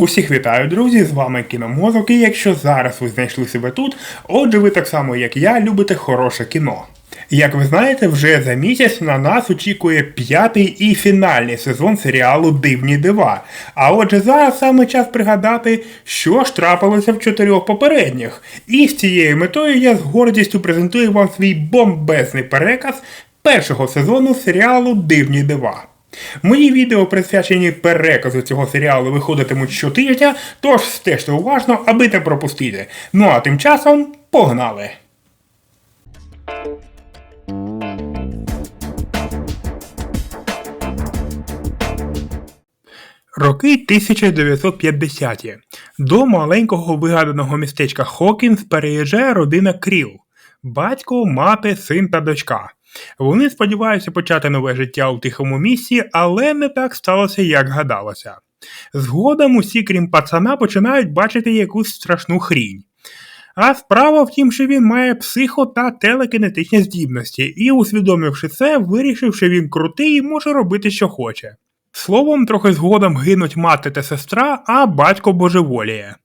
Усіх вітаю, друзі! З вами Кіномозок, і якщо зараз ви знайшли себе тут, отже, ви так само, як я, любите хороше кіно. Як ви знаєте, вже за місяць на нас очікує п'ятий і фінальний сезон серіалу Дивні дива. А отже, зараз саме час пригадати, що ж трапилося в чотирьох попередніх. І з цією метою я з гордістю презентую вам свій бомбезний переказ першого сезону серіалу Дивні дива. Мої відео, присвячені переказу цього серіалу, виходитимуть щотижня, тож стежте уважно, аби не пропустити. Ну а тим часом погнали! Роки 1950-ті. До маленького вигаданого містечка Хокінс переїжджає родина Кріл. Батько, мати, син та дочка. Вони сподіваються почати нове життя у тихому місці, але не так сталося, як гадалося. Згодом усі, крім пацана, починають бачити якусь страшну хрінь. А справа в тім, що він має психо та телекінетичні здібності, і, усвідомивши це, вирішив, що він крутий і може робити, що хоче. Словом, трохи згодом гинуть мати та сестра, а батько божеволіє.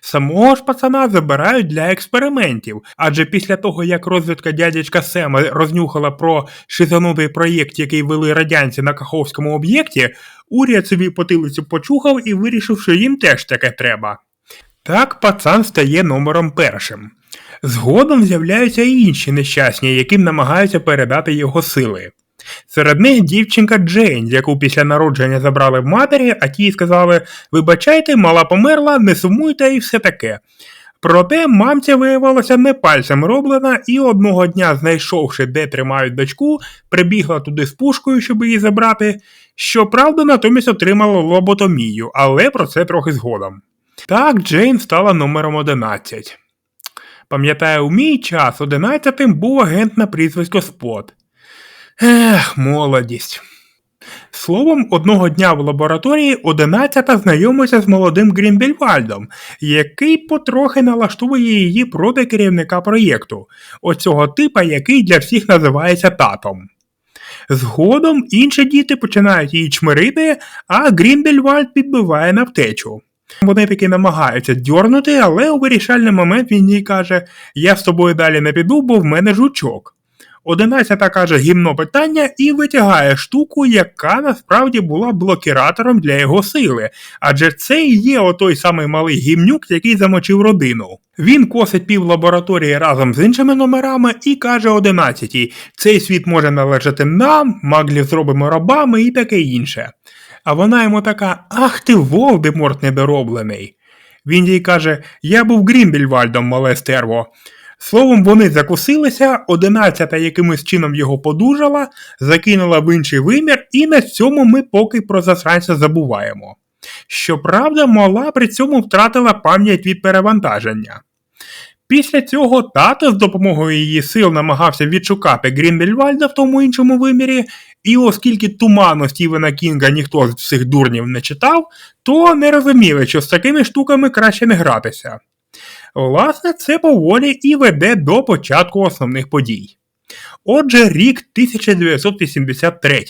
Самого ж пацана забирають для експериментів, адже після того, як розвідка дядячка Сема рознюхала про шизанутий проєкт, який вели радянці на Каховському об'єкті, уряд собі потилицю почухав і вирішив, що їм теж таке треба. Так пацан стає номером першим. Згодом з'являються і інші нещасні, яким намагаються передати його сили. Серед них дівчинка Джейн, яку після народження забрали в матері, а ті сказали: Вибачайте, мала померла, не сумуйте і все таке. Проте мамця виявилася не пальцем роблена, і одного дня, знайшовши, де тримають дочку, прибігла туди з пушкою, щоб її забрати. Щоправда, натомість отримала лоботомію, але про це трохи згодом. Так, Джейн стала номером 11. Пам'ятаю, у мій час 11-тим був агент на прізвисько Спот. Ех, молодість. Словом, одного дня в лабораторії одинадцята знайомиться з молодим Грінбельвальдом, який потрохи налаштовує її проти керівника проєкту, оцього типа, який для всіх називається татом. Згодом інші діти починають її чмирити, а Гріндельвальд підбиває на втечу. Вони таки намагаються дьорнути, але у вирішальний момент він їй каже: Я з тобою далі не піду, бо в мене жучок. Одинадцята каже гімно питання і витягає штуку, яка насправді була блокіратором для його сили, адже це і є отой самий малий гімнюк, який замочив родину. Він косить пів лабораторії разом з іншими номерами і каже одинадцятій: цей світ може належати нам, маглів зробимо рабами і таке інше. А вона йому така: Ах ти, Волдеморт недороблений. Він їй каже: Я був Грімбельвальдом, мале стерво. Словом, вони закусилися, одинадцята якимось чином його подужала, закинула в інший вимір, і на цьому ми поки про засранця забуваємо. Щоправда, мала при цьому втратила пам'ять від перевантаження. Після цього тато з допомогою її сил намагався відшукати Гріндельвальда в тому іншому вимірі, і оскільки туману Стівена Кінга ніхто з цих дурнів не читав, то не розуміли, що з такими штуками краще не гратися. Власне, це поволі і веде до початку основних подій. Отже, рік 1983.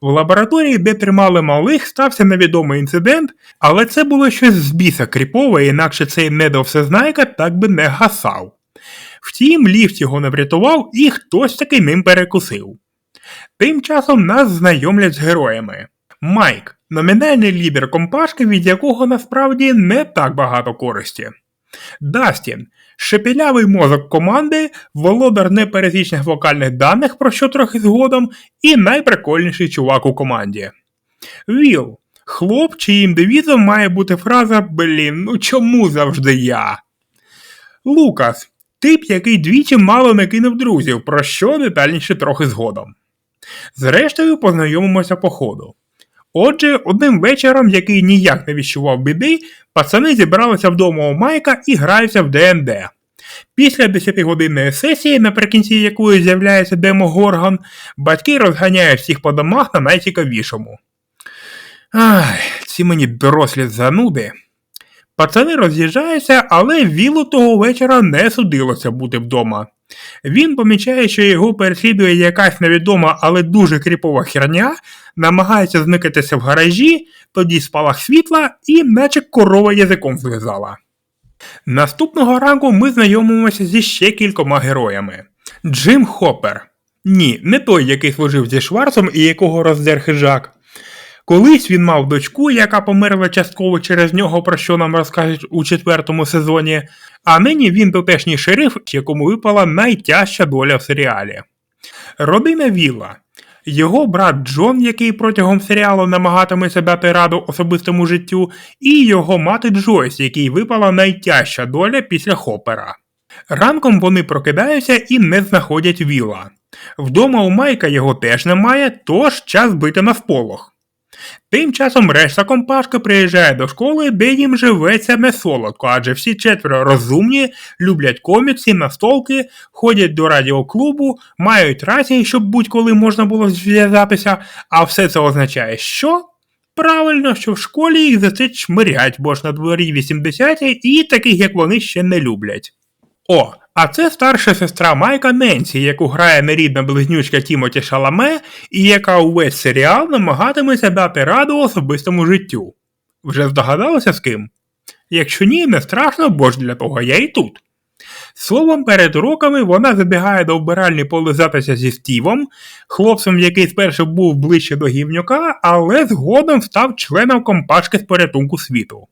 В лабораторії, де тримали малих, стався невідомий інцидент, але це було щось з біса кріпове, інакше цей недовсезнайка так би не гасав. Втім, ліфт його не врятував і хтось таки ним перекусив. Тим часом нас знайомлять з героями. Майк номінальний лідер компашки, від якого насправді не так багато користі. Дастін шепілявий мозок команди, володар непересічних вокальних даних, про що трохи згодом, і найприкольніший чувак у команді. Віл хлоп, чиїм девізом має бути фраза Блін, ну чому завжди я? Лукас тип, який двічі мало не кинув друзів, про що детальніше трохи згодом. Зрештою, познайомимося по ходу. Отже, одним вечором, який ніяк не відчував біди, пацани зібралися вдома у Майка і граються в ДНД. Після 10-годинної сесії, наприкінці якої з'являється Демо Горган, батьки розганяють всіх по домах на найцікавішому. Ай, ці мені дорослі зануди. Пацани роз'їжджаються, але Вілу того вечора не судилося бути вдома. Він помічає, що його переслідує якась невідома, але дуже кріпова херня, намагається зникатися в гаражі, тоді спалах світла і наче корова язиком зв'язала. Наступного ранку ми знайомимося зі ще кількома героями. Джим Хоппер. Ні, не той, який служив зі Шварцем і якого роздер хижак. Колись він мав дочку, яка померла частково через нього, про що нам розкажуть у четвертому сезоні, а нині він тутешній шериф, якому випала найтяжча доля в серіалі. Родина Вілла. Його брат Джон, який протягом серіалу намагатиметься дати раду особистому життю, і його мати Джойс, якій випала найтяжча доля після Хопера. Ранком вони прокидаються і не знаходять Віла. Вдома у Майка його теж немає, тож час бити на сполох. Тим часом решта компашки приїжджає до школи, де їм живеться не солодко, адже всі четверо розумні, люблять комікси, настолки, ходять до радіоклубу, мають рації, щоб будь-коли можна було зв'язатися, а все це означає, що? Правильно, що в школі їх за це чмирять, бо ж на дворі 80-ті і таких, як вони, ще не люблять. О, а це старша сестра Майка Ненсі, яку грає нерідна близнючка Тімоті Шаламе, і яка увесь серіал намагатиметься дати раду особистому життю. Вже здогадалася з ким? Якщо ні, не страшно, бо ж для того я і тут. Словом, перед уроками вона забігає до вбиральні полизатися зі Стівом, хлопцем, який спершу був ближче до гівнюка, але згодом став членом компашки з порятунку світу.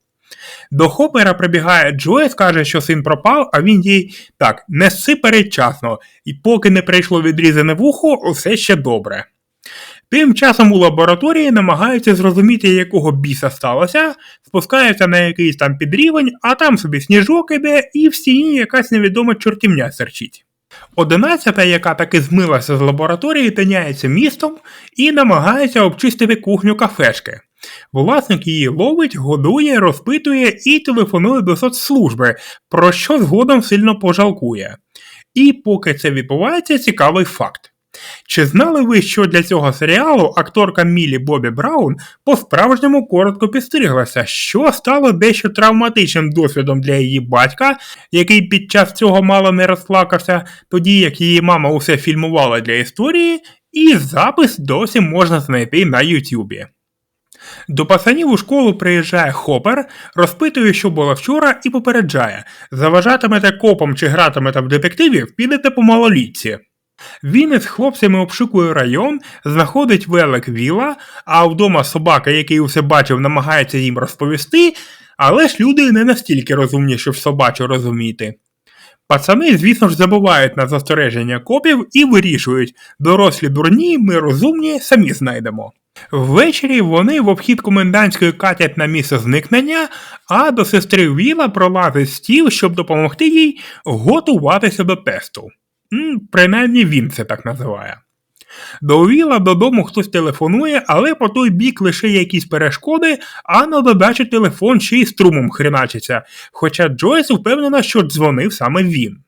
До Хопера прибігає Джойс, каже, що син пропав, а він їй так, неси передчасно, і поки не прийшло відрізане вухо, усе ще добре. Тим часом у лабораторії намагаються зрозуміти, якого біса сталося, спускаються на якийсь там підрівень, а там собі сніжок іде, і в стіні якась невідома чортівня серчить. Одинадцята, яка таки змилася з лабораторії, тиняється містом і намагається обчистити кухню кафешки. Власник її ловить, годує, розпитує і телефонує до соцслужби, про що згодом сильно пожалкує. І поки це відбувається, цікавий факт. Чи знали ви, що для цього серіалу акторка Мілі Бобі Браун по-справжньому коротко підстриглася, що стало дещо травматичним досвідом для її батька, який під час цього мало не розплакався, тоді як її мама усе фільмувала для історії, і запис досі можна знайти на Ютубі. До пацанів у школу приїжджає Хопер, розпитує, що було вчора, і попереджає заважатимете копом чи гратимете в детективів, підете по малолітці. Він із хлопцями обшукує район, знаходить велик віла, а вдома собака, який усе бачив, намагається їм розповісти, але ж люди не настільки розумні, щоб собачу розуміти. Пацани, звісно ж, забувають на застереження копів і вирішують дорослі дурні, ми розумні, самі знайдемо. Ввечері вони в обхід комендантської катять на місце зникнення, а до сестри Віла пролазить стіл, щоб допомогти їй готуватися до тесту. Принаймні він це так називає. До Віла додому хтось телефонує, але по той бік лише якісь перешкоди, а на додачу телефон ще й струмом хреначиться, хоча Джойс впевнена, що дзвонив саме він.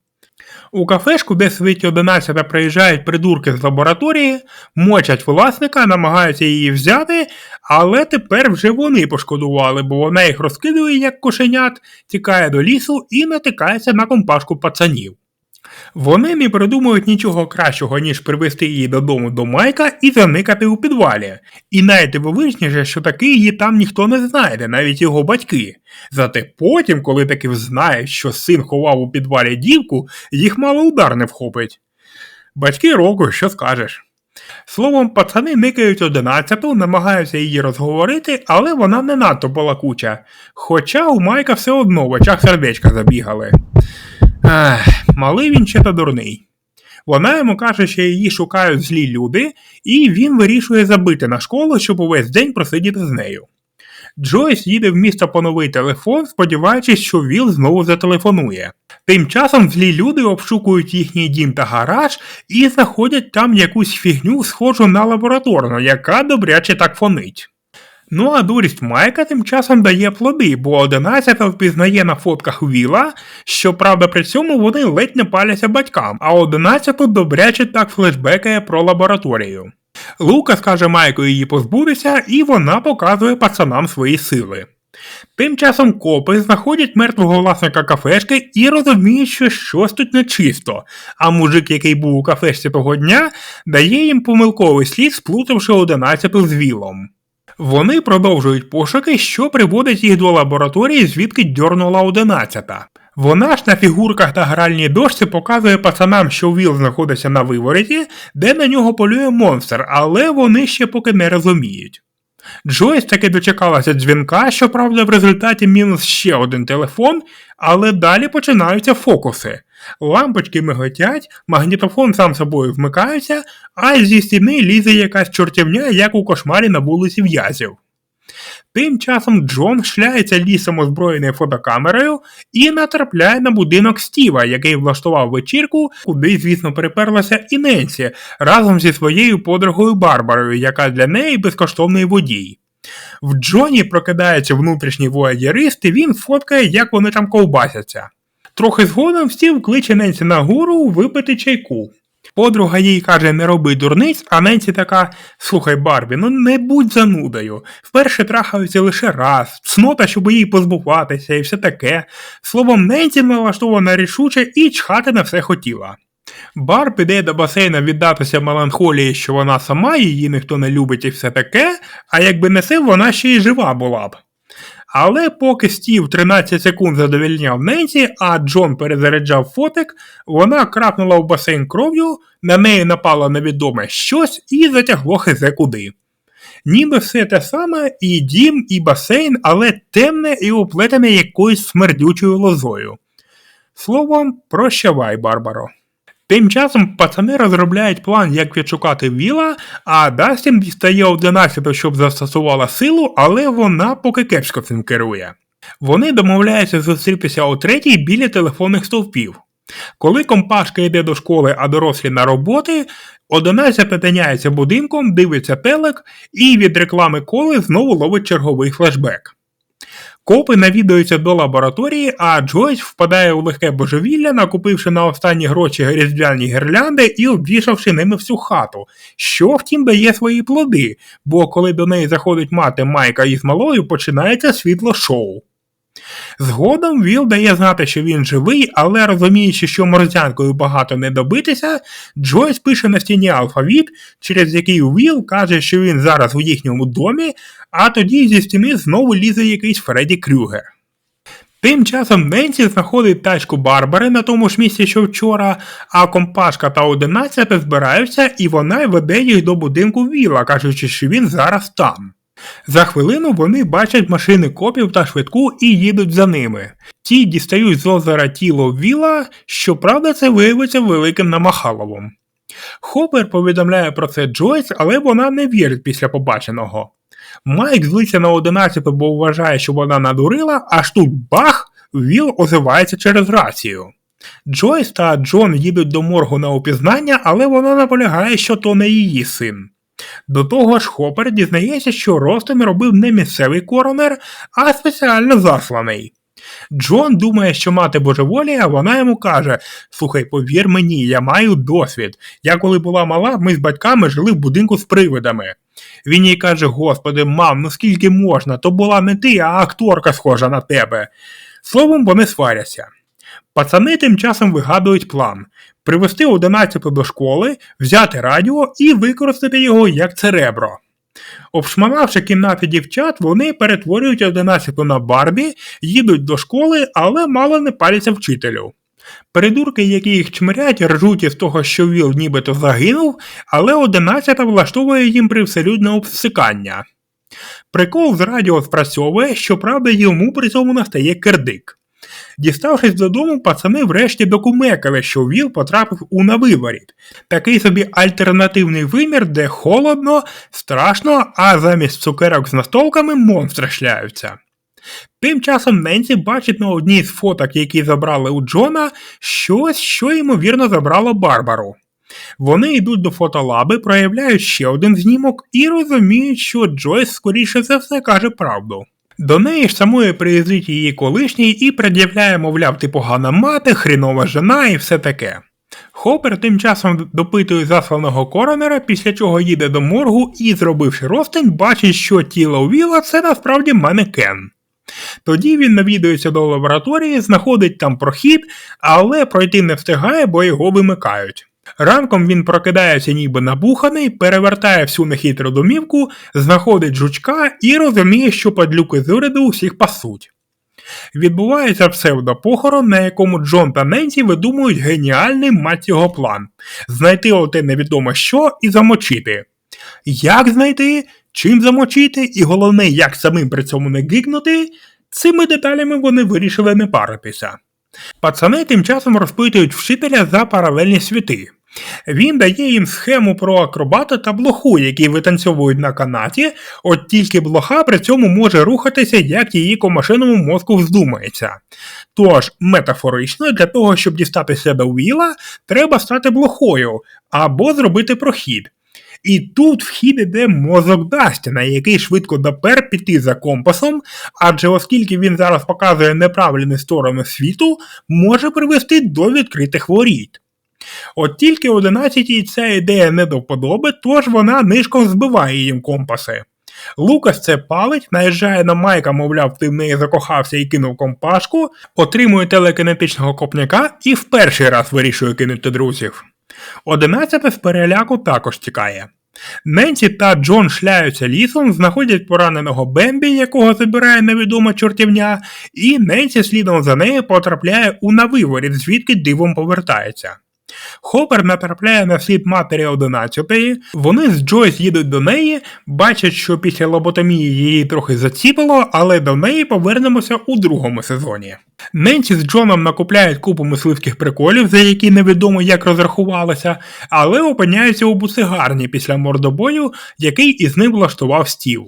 У кафешку, де сидить 11 приїжджають придурки з лабораторії, мочать власника, намагаються її взяти, але тепер вже вони пошкодували, бо вона їх розкидує, як кошенят, тікає до лісу і натикається на компашку пацанів. Вони не придумують нічого кращого, ніж привезти її додому до Майка і заникати у підвалі. І найдивовижніше, що таки її там ніхто не знайде, навіть його батьки. Зате потім, коли таки знають, що син ховав у підвалі дівку, їх мало удар не вхопить. Батьки року, що скажеш. Словом, пацани никають одинадцяту, намагаються її розговорити, але вона не надто балакуча. Хоча у Майка все одно в очах сердечка забігали. Малий він ще та дурний. Вона йому каже, що її шукають злі люди, і він вирішує забити на школу, щоб увесь день просидіти з нею. Джойс їде в місто по новий телефон, сподіваючись, що Віл знову зателефонує. Тим часом злі люди обшукують їхній дім та гараж і знаходять там якусь фігню, схожу на лабораторну, яка добряче так фонить. Ну а дурість Майка тим часом дає плоди, бо 11 впізнає на фотках Віла, щоправда, при цьому вони ледь не паляться батькам, а 11 добряче так флешбекає про лабораторію. Лукас каже Майку її позбутися, і вона показує пацанам свої сили. Тим часом копи знаходять мертвого власника кафешки і розуміють, що щось тут нечисто, а мужик, який був у кафешці того дня, дає їм помилковий слід, сплутавши одинадцяту з вілом. Вони продовжують пошуки, що приводить їх до лабораторії, звідки дьорнула одинадцята. Вона ж на фігурках та гральній дошці показує пацанам, що Віл знаходиться на вивороті, де на нього полює монстр, але вони ще поки не розуміють. Джойс таки дочекалася дзвінка, щоправда, в результаті мінус ще один телефон, але далі починаються фокуси. Лампочки миготять, магнітофон сам собою вмикається, а зі стіни лізе якась чортівня, як у кошмарі на вулиці в'язів. Тим часом Джон шляється лісом озброєною фотокамерою і натрапляє на будинок Стіва, який влаштував вечірку, куди, звісно, приперлася і Ненсі разом зі своєю подругою Барбарою, яка для неї безкоштовний водій. В Джоні прокидається внутрішній воєріст і він фоткає, як вони там ковбасяться. Трохи згодом Стів кличе Ненсі на гору випити чайку. Подруга їй каже, не роби дурниць, а Ненсі така: слухай, Барбі, ну не будь занудою. Вперше трахаються лише раз, цнота, щоб її позбуватися, і все таке. Словом, Ненсі налаштована рішуче і чхати на все хотіла. Бар піде до басейна віддатися меланхолії, що вона сама, її ніхто не любить і все таке, а якби не це, вона ще й жива була б. Але поки Стів 13 секунд задовільняв Ненсі, а Джон перезаряджав фотик, вона крапнула в басейн кров'ю, на неї напало невідоме щось і затягло хизе куди. Ніби все те саме, і дім, і басейн, але темне і оплетене якоюсь смердючою лозою. Словом, прощавай, Барбаро. Тим часом пацани розробляють план, як відшукати Віла, а Дастін дістає 11, щоб застосувала силу, але вона поки кепсько цим керує. Вони домовляються зустрітися о третій біля телефонних стовпів. Коли компашка йде до школи, а дорослі на роботи, 11 тиняється будинком, дивиться телек і від реклами коли знову ловить черговий флешбек. Копи навідуються до лабораторії, а Джойс впадає у легке божевілля, накупивши на останні гроші різдвяні гірлянди і обвішавши ними всю хату, що втім дає свої плоди, бо коли до неї заходить мати Майка із малою, починається світло шоу. Згодом Віл дає знати, що він живий, але розуміючи, що морзянкою багато не добитися, Джойс пише на стіні алфавіт, через який Віл каже, що він зараз у їхньому домі, а тоді зі стіни знову лізе якийсь Фредді Крюгер. Тим часом Ненсі знаходить тачку Барбари на тому ж місці, що вчора, а компашка та одинадцята збираються і вона веде їх до будинку Віла, кажучи, що він зараз там. За хвилину вони бачать машини копів та швидку і їдуть за ними. Ті дістають з озера тіло Віла, щоправда, це виявиться великим намахаловом. Хопер повідомляє про це Джойс, але вона не вірить після побаченого. Майк злиться на 11, бо вважає, що вона надурила, аж тут бах! Віл озивається через рацію. Джойс та Джон їдуть до моргу на опізнання, але вона наполягає, що то не її син. До того ж, Хопер дізнається, що Ростон робив не місцевий коронер, а спеціально засланий. Джон думає, що мати божеволі, а вона йому каже: Слухай, повір мені, я маю досвід. Я коли була мала, ми з батьками жили в будинку з привидами. Він їй каже: Господи, мам, ну скільки можна, то була не ти, а акторка схожа на тебе. Словом, вони сваряться. Пацани тим часом вигадують план привести 11 до школи, взяти радіо і використати його як церебро. Обшманавши кімнати дівчат, вони перетворюють 11 на Барбі, їдуть до школи, але мало не паляться вчителю. Придурки, які їх чмирять, ржуть із того, що Віл нібито загинув, але 11 влаштовує їм привселюдне обсикання. Прикол з радіо спрацьовує, щоправда, йому при цьому настає кирдик. Діставшись додому, пацани врешті докумекали, що Віл потрапив у навиворіт. Такий собі альтернативний вимір, де холодно, страшно, а замість цукерок з настолками монстри шляються. Тим часом Ненсі бачить на одній з фоток, які забрали у Джона, щось, що ймовірно забрало Барбару. Вони йдуть до фотолаби, проявляють ще один знімок і розуміють, що Джойс, скоріше за все, каже правду. До неї ж самої приїздить її колишній і пред'являє, мовляв, ти погана мати, хрінова жена і все таке. Хопер тим часом допитує засланого коронера, після чого їде до моргу і, зробивши розтин, бачить, що тіло Віла це насправді манекен. Тоді він навідується до лабораторії, знаходить там прохід, але пройти не встигає, бо його вимикають. Ранком він прокидається ніби набуханий, перевертає всю нехитру домівку, знаходить жучка і розуміє, що падлюки з уряду усіх пасуть. Відбувається псевдопохорон, на якому Джон та Ненсі видумують геніальний мать його план знайти оте невідомо що і замочити. Як знайти, чим замочити, і головне, як самим при цьому не гикнути, цими деталями вони вирішили не паритися. Пацани тим часом розпитують вчителя за паралельні світи. Він дає їм схему про акробата та блоху, які витанцьовують на канаті, от тільки блоха при цьому може рухатися, як її комашиному мозку вздумається. Тож, метафорично, для того, щоб дістатися до віла, треба стати блохою або зробити прохід. І тут вхід іде мозок Дастіна, який швидко допер піти за компасом, адже оскільки він зараз показує неправильні сторони світу, може привести до відкритих воріт. От тільки 11-й ця ідея не до вподоби, тож вона нишком збиває їм компаси. Лукас це палить, наїжджає на Майка, мовляв, ти в неї закохався і кинув компашку, отримує телекінетичного копняка і в перший раз вирішує кинути друзів. Одинадцяте з переляку також тікає. Ненсі та Джон шляються лісом, знаходять пораненого Бембі, якого забирає невідома чортівня, і Ненсі слідом за нею потрапляє у навиворіт, звідки дивом повертається. Хопер натрапляє на слід матері 11-ї, вони з Джойс їдуть до неї, бачать, що після лоботомії її трохи заціпило, але до неї повернемося у другому сезоні. Ненсі з Джоном накупляють купу мисливських приколів, за які невідомо як розрахувалися, але опиняються у буцигарні після мордобою, який із ним влаштував стів.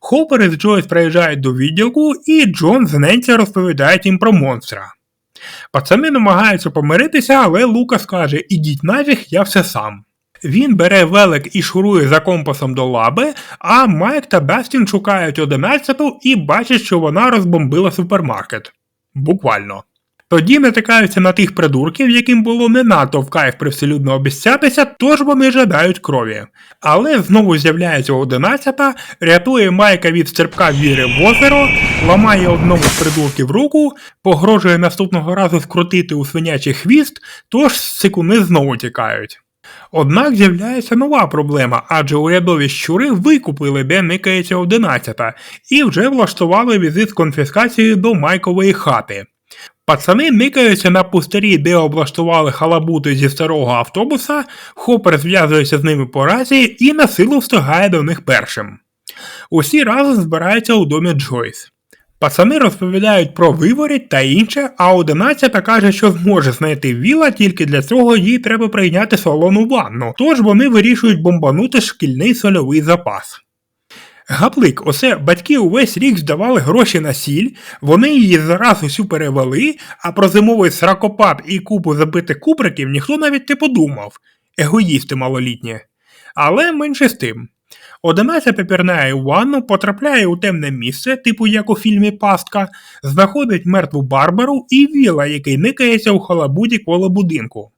Хопер із Джойс приїжджають до відділку, і Джон з Ненсі розповідають їм про монстра. Пацани намагаються помиритися, але Лукас каже: Ідіть нафіг, я все сам. Він бере велик і шурує за компасом до лаби, а Майк та Бестін шукають одинадцяту і бачать, що вона розбомбила супермаркет. Буквально. Тоді натикаються на тих придурків, яким було не надто в кайф привселюдно обіцятися, тож вони жадають крові. Але знову з'являється одинадцята, рятує Майка від стерпка віри в озеро, ламає одному з придурків руку, погрожує наступного разу скрутити у свинячий хвіст, тож сикуни знову тікають. Однак з'являється нова проблема, адже урядові щури викупили, де никається одинадцята, і вже влаштували візит з конфіскацією до Майкової хати. Пацани никаються на пустирі, де облаштували халабути зі старого автобуса, Хопер зв'язується з ними по разі і на силу встигає до них першим. Усі разом збираються у домі Джойс. Пацани розповідають про виворіть та інше, а одинадцята каже, що зможе знайти віла, тільки для цього їй треба прийняти солону ванну, тож вони вирішують бомбанути шкільний сольовий запас. Гаплик, оце батьки увесь рік здавали гроші на сіль, вони її зараз усю перевели, а про зимовий сракопад і купу забитих куприків ніхто навіть не подумав. Егоїсти малолітні. Але менше з тим. Одинадцята пірнає у ванну, потрапляє у темне місце, типу як у фільмі Пастка, знаходить мертву Барбару і віла, який никається у халабуді коло будинку.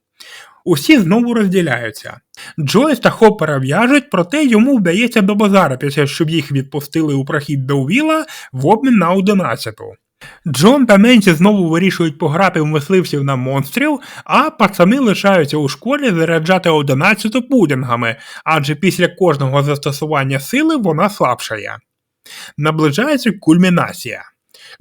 Усі знову розділяються. Джойс та Хоппера в'яжуть, проте йому вдається добазаритися, щоб їх відпустили у прохід до Віла в обмін на одинадцяту. Джон та Ненсі знову вирішують пограти в мисливців на монстрів, а пацани лишаються у школі заряджати одинадцяту пудінгами, адже після кожного застосування сили вона слабшає. Наближається кульмінація.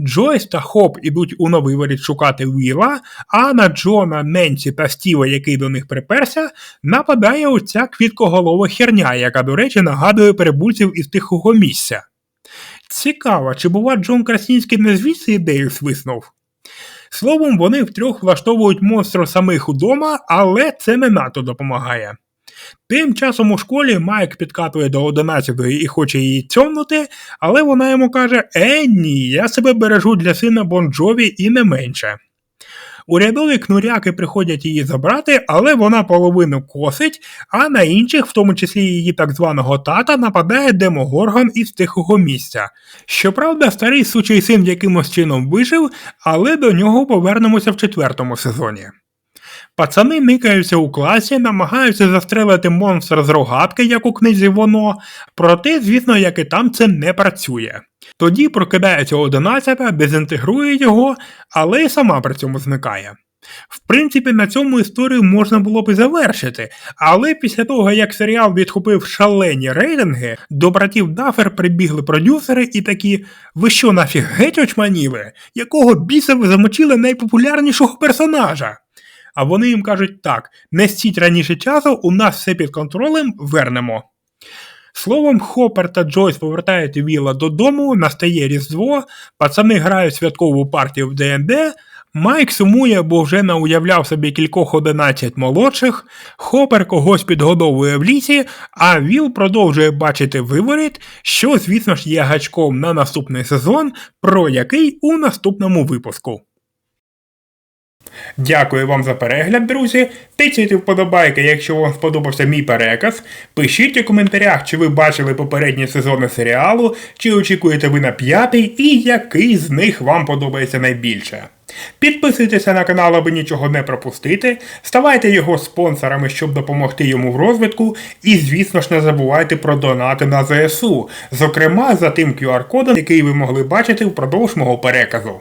Джойс та Хоп ідуть у новий вирід шукати Віла, а на Джона, Ненсі та Стіва, який до них приперся, нападає оця квіткоголова херня, яка, до речі, нагадує перебульців із тихого місця. Цікаво, чи бува Джон Красінський не звідси ідею свиснув? Словом, вони втрьох влаштовують монстру самих удома, але це не надто допомагає. Тим часом у школі Майк підкатує до 11-ї і хоче її цьомнути, але вона йому каже: Е, ні, я себе бережу для сина Бонджові і не менше. Урядові кнуряки приходять її забрати, але вона половину косить, а на інших, в тому числі її так званого тата, нападає Демогоргон із тихого місця. Щоправда, старий сучий син якимось чином вижив, але до нього повернемося в четвертому сезоні. Пацани никаються у класі, намагаються застрелити монстра з рогатки, як у книзі воно, проте, звісно, як і там, це не працює. Тоді прокидається одинадцята, дезінтегрує його, але й сама при цьому зникає. В принципі, на цьому історію можна було б і завершити, але після того, як серіал відхопив шалені рейтинги, до братів Дафер прибігли продюсери і такі: ви що нафіг геть очманіли? Якого біса ви замочили найпопулярнішого персонажа? А вони їм кажуть так: не стіть раніше часу, у нас все під контролем, вернемо. Словом, Хоппер та Джойс повертають Віла додому, настає Різдво, пацани грають святкову партію в ДНД, Майк сумує, бо вже науявляв собі кількох одинадцять молодших, Хопер когось підгодовує в лісі, а Віл продовжує бачити виворіт, що, звісно ж, є гачком на наступний сезон, про який у наступному випуску. Дякую вам за перегляд, друзі. Тицяйте вподобайки, якщо вам сподобався мій переказ. Пишіть у коментарях, чи ви бачили попередні сезони серіалу, чи очікуєте ви на п'ятий, і який з них вам подобається найбільше. Підписуйтеся на канал, аби нічого не пропустити, ставайте його спонсорами, щоб допомогти йому в розвитку, і, звісно ж, не забувайте про донати на ЗСУ, зокрема за тим QR-кодом, який ви могли бачити впродовж мого переказу.